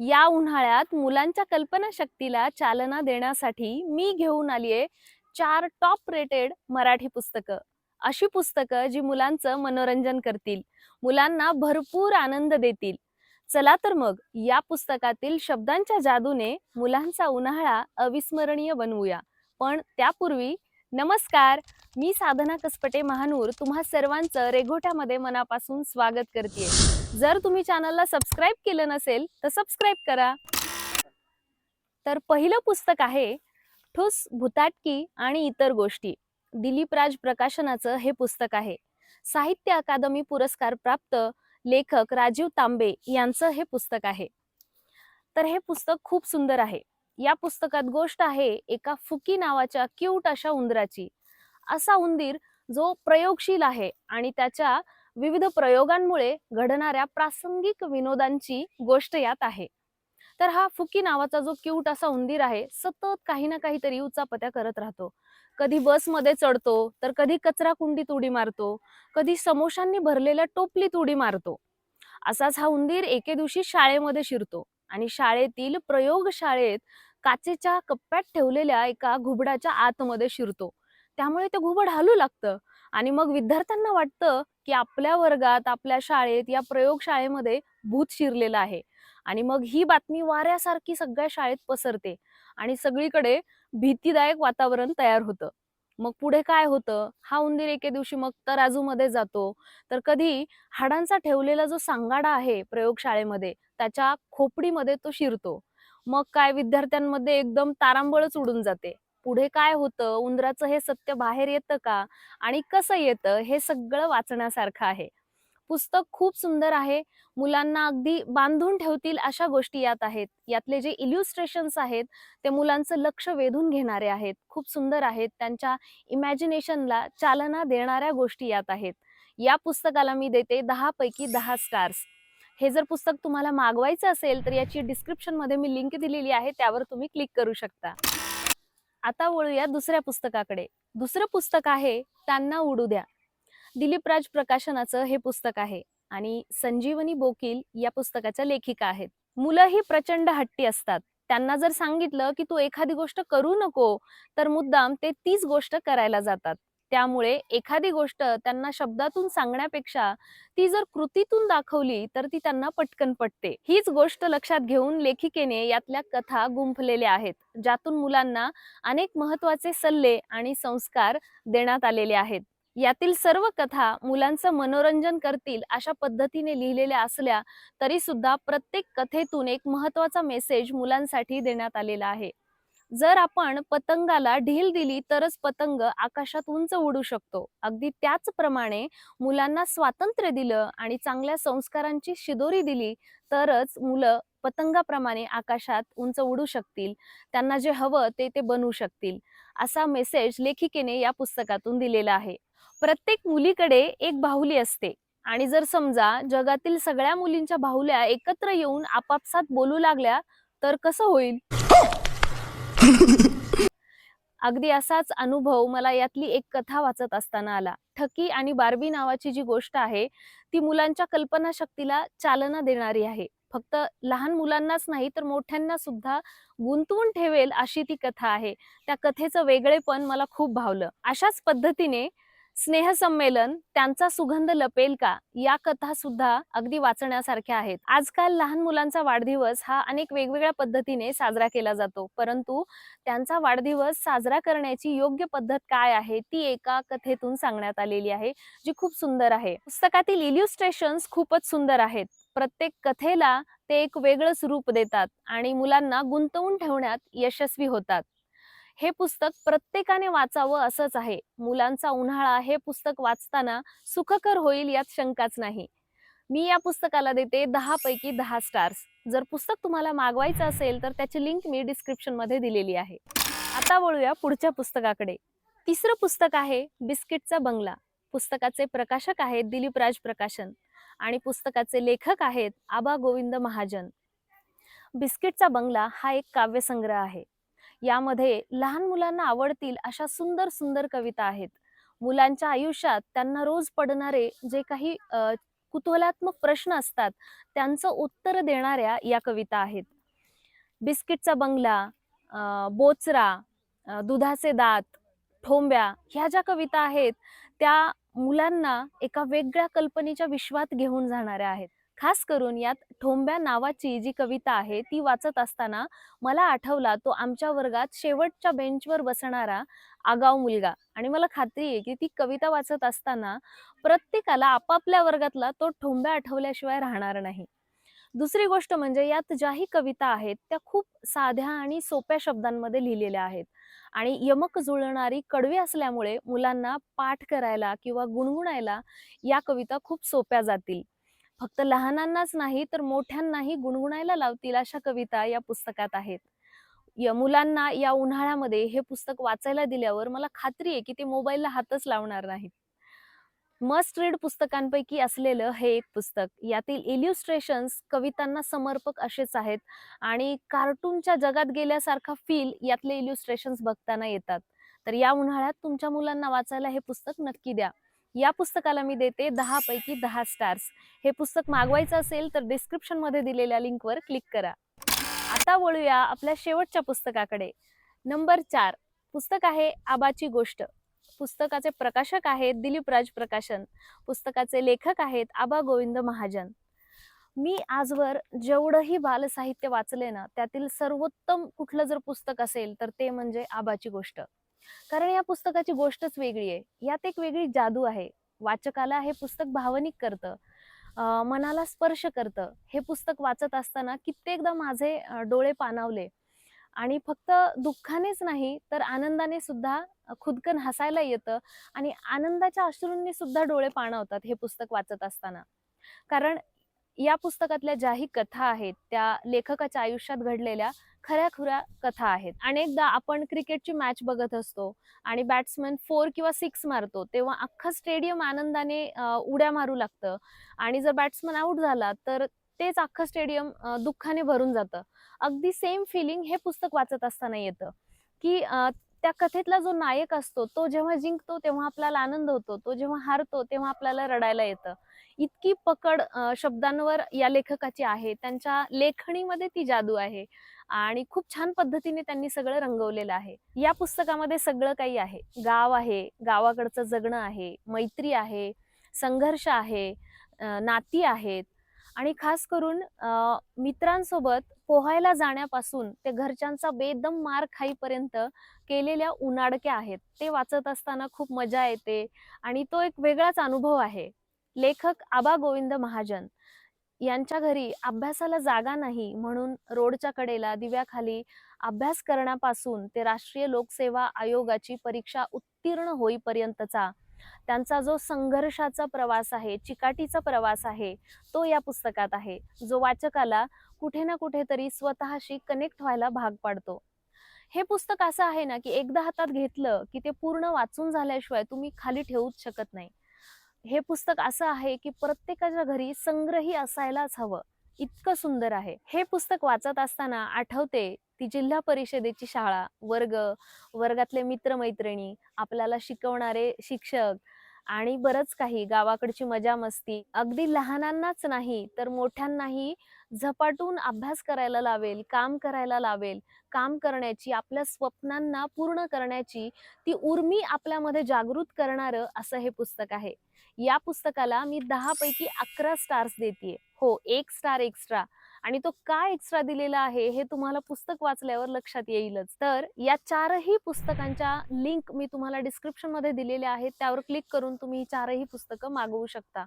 या उन्हाळ्यात मुलांच्या कल्पनाशक्तीला चालना देण्यासाठी मी घेऊन आली आहे चार टॉप रेटेड मराठी पुस्तकं. अशी पुस्तकं जी मुलांचं मनोरंजन करतील मुलांना भरपूर आनंद देतील. चला तर मग या पुस्तकातील शब्दांच्या जादूने मुलांचा उन्हाळा अविस्मरणीय बनवूया. पण त्यापूर्वी नमस्कार मी साधना कसपटे महानूर तुम्हा सर्वांचं रेघोट्यामध्ये मनापासून स्वागत करते जर तुम्ही चॅनलला सबस्क्राईब केलं नसेल तर सबस्क्राईब करा. तर पहिलं पुस्तक आहे ठुस भुताटकी आणि इतर गोष्टी. दिलीप राज प्रकाशनाचं हे पुस्तक आहे. साहित्य अकादमी पुरस्कार प्राप्त लेखक राजीव तांबे यांचं हे पुस्तक आहे. तर हे पुस्तक खूप सुंदर आहे. या पुस्तकात गोष्ट आहे एका फुकी नावाच्या क्यूट अशा उंदराची. असा उंदीर जो प्रयोगशील आहे आणि त्याच्या विविध प्रयोगांमुळे घडणाऱ्या प्रासंगिक विनोदांची गोष्ट यात आहे. तर हा फुकी नावाचा जो क्यूट असा उंदीर आहे सतत काही ना काहीतरी उचापत्या करत राहतो. कधी बसमध्ये चढतो तर कधी कचरा कुंडीत उडी मारतो कधी समोशांनी भरलेल्या टोपलीत उडी मारतो. असाच हा उंदीर एके दिवशी शाळेमध्ये शिरतो आणि शाळेतील प्रयोगशाळेत काचेच्या कप्प्यात ठेवलेल्या एका घुबडाच्या आतमध्ये शिरतो. त्यामुळे ते घुबड हलू लागतं. आणि मग विद्यार्थ्यांना वाटतं की आपल्या वर्गात आपल्या शाळेत या प्रयोगशाळेमध्ये भूत शिरलेलं आहे. आणि मग ही बातमी वाऱ्यासारखी सगळ्या शाळेत पसरते आणि सगळीकडे भीतीदायक वातावरण तयार होतं. मग पुढे काय होतं? हा उंदीर एके दिवशी मग तराजूमध्ये जातो. तर कधी हाडांचा ठेवलेला जो सांगाडा आहे प्रयोगशाळेमध्ये त्याच्या खोपडीमध्ये तो शिरतो. मग काय विद्यार्थ्यांमध्ये एकदम तारांबळच उडून जाते. पुढे काय होतं? उंदराचं हे सत्य बाहेर येतं का? आणि कसं येतं? हे सगळं वाचण्यासारखं आहे. पुस्तक खूप सुंदर आहे. मुलांना अगदी बांधून ठेवतील अशा गोष्टी यात आहेत. यातले जे इल्युस्ट्रेशन्स आहेत ते मुलांचं लक्ष वेधून घेणारे आहेत. खूप सुंदर आहेत. त्यांच्या इमॅजिनेशनला चालना देणाऱ्या गोष्टी यात आहेत. या पुस्तकाला मी देते दहा पैकी दहा स्टार्स हे जर पुस्तक तुम्हाला मागवायचं असेल तर याची डिस्क्रिप्शनमध्ये मी लिंक दिलेली आहे. त्यावर तुम्ही क्लिक करू शकता. आता वळूया दुसऱ्या पुस्तकाकडे. दुसरं पुस्तक आहे त्यांना उडू द्या. दिलीप राज प्रकाशनाचं हे पुस्तक आहे आणि संजीवनी बोकील या पुस्तकाच्या लेखिका आहेत. मुलं ही प्रचंड हट्टी असतात. त्यांना जर सांगितलं की तू एखादी गोष्ट करू नको तर मुद्दाम ते तीच गोष्ट करायला जातात. त्यामुळे एखादी गोष्ट त्यांना शब्दातून सांगण्यापेक्षा ती जर कृतीतून दाखवली तर ती त्यांना पटकन पटते. हीच गोष्ट लक्षात घेऊन लेखिकेने यातल्या कथा गुंफलेल्या आहेत ज्यातून मुलांना अनेक महत्त्वाचे सल्ले आणि संस्कार देण्यात आलेले आहेत. यातील सर्व कथा मुलांचं मनोरंजन करतील अशा पद्धतीने लिहिलेल्या असल्या तरी सुद्धा प्रत्येक कथेतून एक महत्त्वाचा मेसेज मुलांसाठी देण्यात आलेला आहे. जर आपण पतंगाला ढील दिली तरच पतंग आकाशात उंच उडू शकतो. अगदी त्याचप्रमाणे मुलांना स्वातंत्र्य दिलं आणि चांगल्या संस्कारांची शिदोरी दिली तरच मुलं पतंगाप्रमाणे आकाशात उंच उडू शकतील. त्यांना जे हवं ते ते बनवू शकतील. असा मेसेज लेखिकेने या पुस्तकातून दिलेला आहे. प्रत्येक मुलीकडे एक बाहुली असते. आणि जर समजा जगातील सगळ्या मुलींच्या बाहुल्या एकत्र येऊन आपापसात बोलू लागल्या तर कसं होईल? अगदी असाच अनुभव मला यातली एक कथा वाचत असताना आला. ठकी आणि बार्बी नावाची जी गोष्ट आहे ती मुलांच्या कल्पनाशक्तीला चालना देणारी आहे. फक्त लहान मुलांनाच नाही तर मोठ्यांना सुद्धा गुंतवून ठेवेल अशी ती कथा आहे. त्या कथेचं वेगळेपण मला खूप भावलं. अशाच पद्धतीने स्नेहसंमेलन त्यांचा सुगंध लपेल का? या कथा सुद्धा अगदी वाचण्यासारख्या आहेत. आजकाल लहान मुलांचा वाढदिवस हा अनेक वेगवेगळ्या पद्धतीने साजरा केला जातो. परंतु त्यांचा वाढदिवस साजरा करण्याची योग्य पद्धत काय आहे? ती एका कथेतून सांगण्यात आलेली आहे जी खूप सुंदर आहे. पुस्तकातील इल्युस्ट्रेशन्स खूपच सुंदर आहेत. प्रत्येक कथेला ते एक वेगळंच रूप देतात आणि मुलांना गुंतवून ठेवण्यात यशस्वी होतात. हे पुस्तक प्रत्येकाने वाचावं असंच आहे. मुलांचा उन्हाळा हे पुस्तक वाचताना सुखकर होईल यात शंकाच नाही. मी या पुस्तकाला देते दहा पैकी दहा स्टार्स जर पुस्तक तुम्हाला मागवायचं असेल तर त्याची लिंक मी डिस्क्रिप्शनमध्ये दिलेली आहे. आता वळूया पुढच्या पुस्तकाकडे. तिसरं पुस्तक आहे बिस्किटचा बंगला. पुस्तकाचे प्रकाशक आहेत दिलीप राज प्रकाशन आणि पुस्तकाचे लेखक आहेत आबा गोविंद महाजन. बिस्किटचा बंगला हा एक काव्यसंग्रह आहे. यामध्ये लहान मुलांना आवडतील अशा सुंदर सुंदर कविता आहेत. मुलांच्या आयुष्यात त्यांना रोज पडणारे जे काही कुतूहलात्मक प्रश्न असतात त्यांचं उत्तर देणाऱ्या या कविता आहेत. बिस्किटचा बंगला बोचरा दुधाचे दात ठोंब्या ह्या ज्या कविता आहेत त्या मुलांना एका वेगळ्या कल्पनेच्या विश्वात घेऊन जाणाऱ्या आहेत. खास करून यात ठोंब्या नावाची जी कविता आहे ती वाचत असताना मला आठवला तो आमच्या वर्गात शेवटच्या बेंचवर बसणारा आगाव मुलगा. आणि मला खात्री आहे की ती कविता वाचत असताना प्रत्येकाला आपापल्या वर्गातला तो ठोंब्या आठवल्याशिवाय राहणार नाही. दुसरी गोष्ट म्हणजे यात ज्याही कविता आहेत त्या खूप साध्या आणि सोप्या शब्दांमध्ये लिहिलेल्या आहेत. आणि यमक जुळणारी कडवी असल्यामुळे मुलांना पाठ करायला किंवा गुणगुणायला या कविता खूप सोप्या जातील. फक्त लहानांनाच नाही तर मोठ्यांनाही गुणगुणायला लावतील अशा कविता या पुस्तकात आहेत. या मुलांना या उन्हाळ्यामध्ये हे पुस्तक वाचायला दिल्यावर मला खात्री आहे की ते मोबाईलला हातच लावणार नाहीत. मस्ट रीड पुस्तकांपैकी असलेलं हे एक पुस्तक. यातील इल्युस्ट्रेशन्स कवितांना समर्पक असेच आहेत आणि कार्टूनच्या जगात गेल्यासारखा फील यातले इल्युस्ट्रेशन्स बघताना येतात. तर या उन्हाळ्यात तुमच्या मुलांना वाचायला हे पुस्तक नक्की द्या. या पुस्तकाला मी देते दहा पैकी दहा स्टार्स हे पुस्तक मागवायचं असेल तर डिस्क्रिप्शनमध्ये दिलेल्या लिंकवर क्लिक करा. आता वळूया आपल्या शेवटच्या पुस्तकाकडे. नंबर चार. पुस्तक आहे आबाची गोष्ट. पुस्तकाचे प्रकाशक आहेत दिलीप राज प्रकाशन पुस्तकाचे लेखक आहेत आबा गोविंद महाजन. मी आजवर जेवढंही बालसाहित्य वाचले ना त्यातील सर्वोत्तम कुठलं जर पुस्तक असेल तर ते म्हणजे आबाची गोष्ट. कारण या पुस्तकाची गोष्टच वेगळी आहे. यात एक वेगळी जादू आहे. वाचकाला हे पुस्तक भावनिक करतं. मनाला स्पर्श करतं. हे पुस्तक वाचत असताना कित्येकदा माझे डोळे पाणावले. आणि फक्त दुःखानेच नाही तर आनंदाने सुद्धा खुदकन हसायला येतं आणि आनंदाच्या अश्रूंनी सुद्धा डोळे पाणावतात हे पुस्तक वाचत असताना. कारण या पुस्तकातल्या ज्याही कथा आहेत त्या लेखकाच्या आयुष्यात घडलेल्या खऱ्या खुऱ्या कथा आहेत. अनेकदा आपण क्रिकेटची मॅच बघत असतो आणि बॅट्समॅन फोर किंवा सिक्स मारतो तेव्हा अख्खं स्टेडियम आनंदाने उड्या मारू लागतं. आणि जर बॅट्समन आउट झाला तर तेच अख्खं स्टेडियम दुःखाने भरून जातं. अगदी सेम फिलिंग हे पुस्तक वाचत असताना येतं. की त्या कथेतला जो नायक असतो तो जेव्हा जिंकतो तेव्हा आपल्याला आनंद होतो. तो जेव्हा हारतो तेव्हा आपल्याला रडायला येतं. इतकी पकड शब्दांवर या लेखकाची आहे. त्यांच्या लेखणीमध्ये ती जादू आहे. आणि खूप छान पद्धतीने त्यांनी सगळं रंगवलेलं आहे. या पुस्तकामध्ये सगळं काही आहे. गाव आहे. गावाकडचं जगणं आहे. मैत्री आहे. संघर्ष आहे. नाती आहेत. आणि खास करून मित्रांसोबत पोहायला जाण्यापासून ते घरच्यांचा बेदम मार खाईपर्यंत केलेल्या उन्हाडक्या आहेत. ते वाचत असताना खूप मजा येते आणि तो एक वेगळाच अनुभव आहे. लेखक आबा गोविंद महाजन यांच्या घरी अभ्यासाला जागा नाही म्हणून रोडच्या कडेला दिव्याखाली अभ्यास करण्यापासून ते राष्ट्रीय लोकसेवा आयोगाची परीक्षा उत्तीर्ण होईपर्यंतचा त्यांचा जो संघर्षाचा प्रवास आहे चिकाटीचा प्रवास आहे तो या पुस्तकात आहे. जो वाचकाला कुठे ना कुठेतरी स्वतःशी कनेक्ट व्हायला भाग पाडतो. हे पुस्तक असं आहे ना की एकदा हातात घेतलं की ते पूर्ण वाचून झाल्याशिवाय तुम्ही खाली ठेवूच शकत नाही. हे पुस्तक असं आहे की प्रत्येकाच्या घरी संग्रही असायलाच हवं. इतकं सुंदर आहे. हे पुस्तक वाचत असताना आठवते ती जिल्हा परिषदेची शाळा वर्ग वर्गातले मित्रमैत्रिणी आपल्याला शिकवणारे शिक्षक आणि बरंच काही. गावाकडची मजा मस्ती. अगदी लहानांनाच नाही तर मोठ्यांनाही झपाटून अभ्यास करायला लावेल काम करायला लावेल. काम करण्याची आपल्या स्वप्नांना पूर्ण करण्याची ती उर्मी आपल्यामध्ये जागृत करणारं असं हे पुस्तक आहे. या पुस्तकाला मी दहापैकी अकरा स्टार्स देते हो एक स्टार एक्स्ट्रा आणि तो काय एक्स्ट्रा दिलेला आहे हे तुम्हाला पुस्तक वाचल्यावर लक्षात येईलच. तर या चारही पुस्तकांच्या लिंक मी तुम्हाला डिस्क्रिप्शनमध्ये दिलेल्या आहेत त्यावर क्लिक करून तुम्ही चारही पुस्तकं मागवू शकता.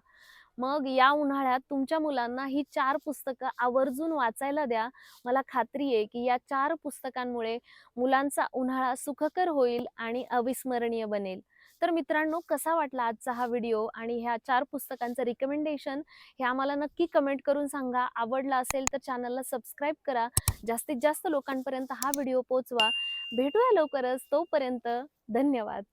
मग या उन्हाळ्यात तुमच्या मुलांना ही चार पुस्तकं आवर्जून वाचायला द्या. मला खात्री आहे की या चार पुस्तकांमुळे मुलांचा उन्हाळा सुखकर होईल आणि अविस्मरणीय बनेल. तर मित्रांनो कसा वाटला आजचा हा व्हिडिओ आणि ह्या चार पुस्तकांचं रिकमेंडेशन हे आम्हाला नक्की कमेंट करून सांगा. आवडला असेल तर चॅनलला सबस्क्राईब करा. जास्तीत जास्त लोकांपर्यंत हा व्हिडिओ पोचवा भेटूया लवकरच. तोपर्यंत धन्यवाद.